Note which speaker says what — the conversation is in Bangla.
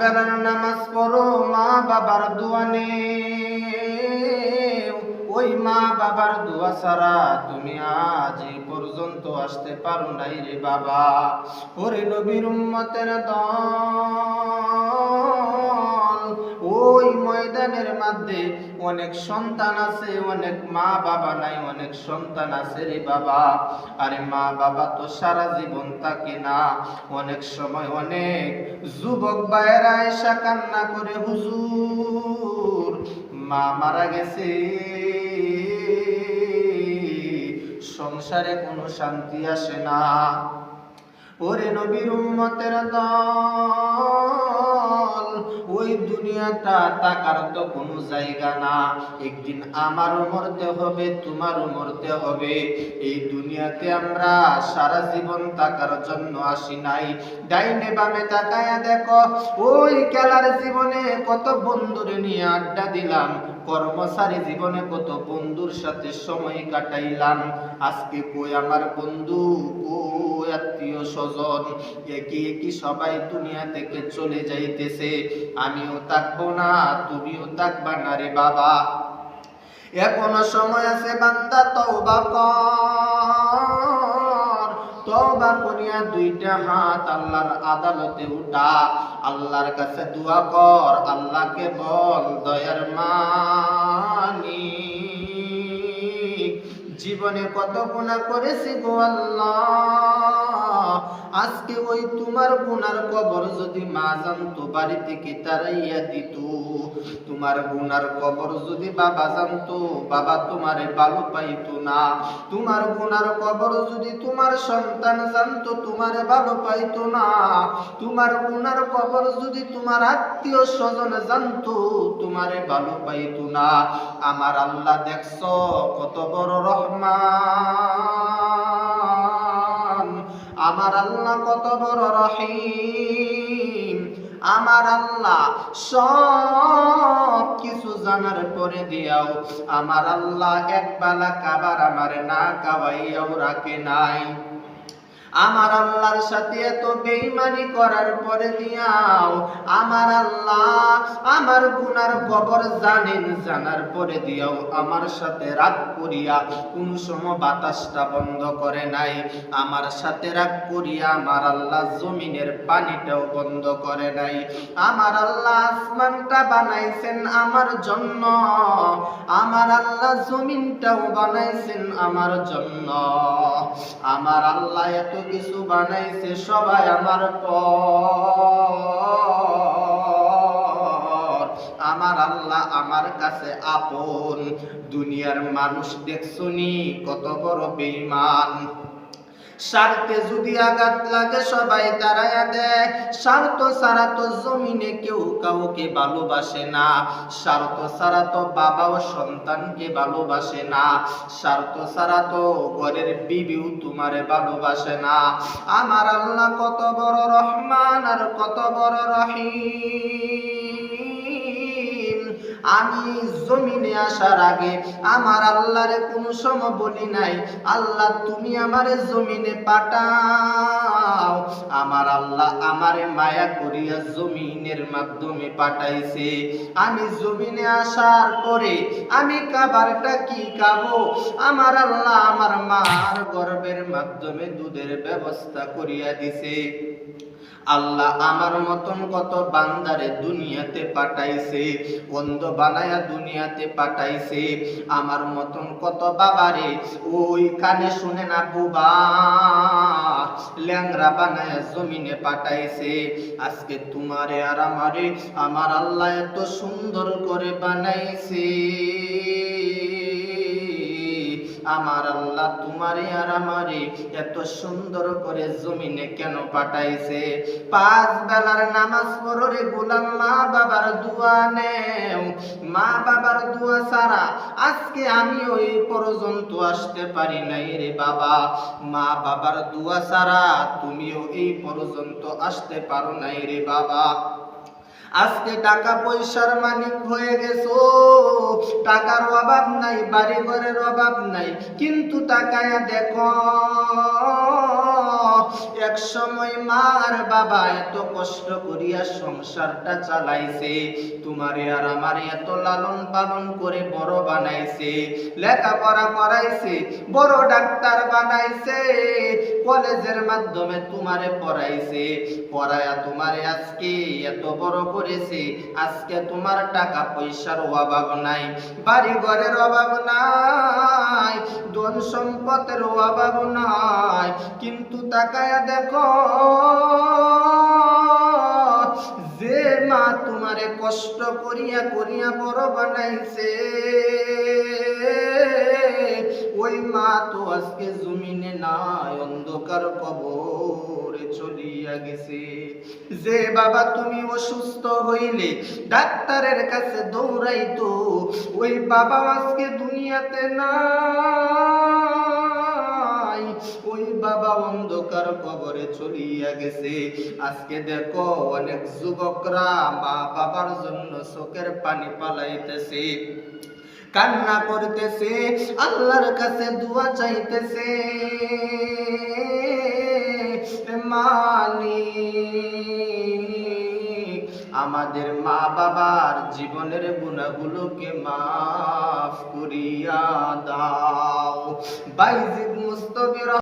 Speaker 1: বেলার নামাজ পড়ো, মা বাবার দোয়ানে ওই মা বাবার দোয়া ছাড়া তুমি আজ পর্যন্ত আসতে পারো নাই রে বাবা। ওরে নবীর উম্মতের দল। ময়দানের মধ্যে অনেক সন্তান আছে, অনেক মা বাবা নাই, অনেক সন্তান আছে রে বাবা। আরে মা বাবা তো সারা জীবন থাকে না। অনেক সময় অনেক যুবক ভাইয়েরা এসা কান্না করে, হুজুর, মা মারা গেছে। সংসারে কোনো শান্তি আসে না। ওরে নবীর উম্মতের দল। ওই দুনিয়াটা টাকার তো কোনো জায়গা না। একদিন আমারও মরতে হবে, তোমারও মরতে হবে। এই দুনিয়াতে আমরা সারা জীবন টাকার জন্য আসি নাই। ডাইনে বামে তাকায়া দেখো, ওই খেলার জীবনে কত বন্ধুরে নিয়ে আড্ডা দিলাম, কর্মচারী জীবনে কত বন্ধুর সাথে সময় কাটাইলাম। আজকে কই আমার বন্ধু? কই? আত্মীয় স্বজন একই একই সবাই দুনিয়া থেকে চলে যাইতেছে? আমিও থাকব না, তুমিও থাকবা না রে বাবা। সময় আছে বান্দা কর। করিয়া দুইটা হাত আল্লাহর আদালতে উঠা। আল্লাহর কাছে দোয়া কর, আল্লাহকে বল, দয়ার মানি। জীবনে কত গুণা করেছি গো আল্লাহ? আজকে ওই তোমার গুনার কবর যদি মা জানতো বাড়ি থেকে তারাইয়া দিত? তোমার গুনার কবর যদি বাবা জানতো, বাবা তোমারে ভালো পাইতো না। তোমার গুনার কবর যদি তোমার সন্তান জানতো, তোমারে ভালো পাইতো না। তোমার গুনার কবর যদি তোমার আত্মীয় স্বজন জানতো, তোমারে ভালো পাইতো না। আমার আল্লাহ দেখছ, কত বড় রহমান। আমার আল্লাহ কত বড় রহিম। আমার আল্লাহ সব কিছু জানার পরে দিয়াও, আমার আল্লাহ এক বেলা কাবার আমার না কাবাইয়াও রাখে নাই। আমার আল্লাহর সাথে এত বেইমানি করার পরে দিয়াও, আমার আল্লাহ আমার গুনার কবর জানেন, জানার পরে দিয়াও আমার সাথে রাগ করিয়া কোন সময় বাতাসটা বন্ধ করে নাই। আমার সাথে রাগ করিয়া আমার আল্লাহ জমিনের পানিটাও বন্ধ করে নাই। আমার আল্লাহ আসমানটা বানাইছেন আমার জন্য, আমার আল্লাহ জমিনটাও বানাইছেন আমার জন্য। আমার আল্লাহ এত কিছু বানাইছে সবাই আমার আমার আল্লাহ আমার কাছে আপন। দুনিয়ার মানুষ দেখছনি কত বড় বেঈমান। স্বার্থে যদি আঘাত লাগে, সবাই তারায়া দেয়। স্বার্থ ছাড়া তো জমিনে কেউ কাউকে ভালোবাসে না। স্বার্থ ছাড়া তো বাবাও সন্তানকে ভালোবাসে না। স্বার্থ ছাড়া তো ঘরের বিবিও তোমারে ভালোবাসে না। আমার আল্লাহ কত বড় রহমান আর কত বড় রহিম। আমি জমিনে আসার আগে আমার আল্লাহরে কোনো সময় বলি নাই। আল্লাহ, তুমি আমারে জমিনে পাঠাও। আমার আল্লাহ আমারে মায়া করিয়া জমিনের মাধ্যমে পাঠাইছে। আমি জমিনে আসার পরে আমি খাবারটা কি খাব? আমার আল্লাহ আমার মার গর্বের মাধ্যমে দুধের ব্যবস্থা করিয়া দিছে। আল্লাহ আমার মতন কত বান্দারে দুনিয়াতে পাঠাইছে অন্ধ বানায়া দুনিয়াতে পাঠাইছে, আমার মতন কত বাবারে, ওই কানে শুনে না বুবা ল্যাংরা বানায়া জমিনে পাঠাইছে, আজকে তোমারে আর আমারে, আমার আল্লাহ এত সুন্দর করে বানাইছে। আমার আল্লাহ তোমারে আর আমারে এত সুন্দর করে জমিনে কেন পাঠাইছে? পাঁচ বেলার নামাজ পড়ো রে গোলাম মা বাবার দোয়া নেও। মা বাবার দোয়া ছাড়া আজকে আমি ওই পর্যন্ত আসতে পারি নাই রে বাবা। মা বাবার দোয়া ছাড়া তুমিও এই পর্যন্ত আসতে পারো নাই রে বাবা। আজকে টাকা পয়সার মালিক হয়ে গেছো। টাকার অভাব নাই বাড়ি ঘরের অভাব নাই। কিন্তু টাকায় দেখো এক সময় মার বাবা এত কষ্ট করিয়া সংসারটা চালাইছে, তোমারে আর আমার এত লালন পালন করে বড় বানাইছে, লেখাপড়া করাইছে, বড় ডাক্তার বানাইছে, কলেজের মাধ্যমে তোমারে পড়াইছে, পড়ায়া তোমারে আজকে এত বড় করেছে, আজকে তোমার টাকা পয়সার অভাব নাই বাড়ি ঘরের অভাব নাই, ধন সম্পদের অভাব নাই কিন্তু তাকায়া দেখো, যে মা তোমারে কষ্ট করিয়া করিয়া বড় বানাইছে। ওই মা তো আজকে জমিনে নাই, অন্ধকার কবরে চলিয়া গেছে। যে বাবা তুমি অসুস্থ হইলে ডাক্তারের কাছে দৌড়াইতো, ওই বাবা আজকে দুনিয়াতে বাবা অন্ধকার কবরে চলিয়া গেছে। আজকে দেখো অনেক যুবকরা মা বাবার জন্য চোখের পানি পালাইতেছে। কান্না করতেছে, আল্লাহর কাছে দোয়া চাইতেছে। মালিক, আমাদের মা বাবার জীবনের গুণাগুলোকে মাফ করিয়া দাও। বাইজিদ মুস্তবির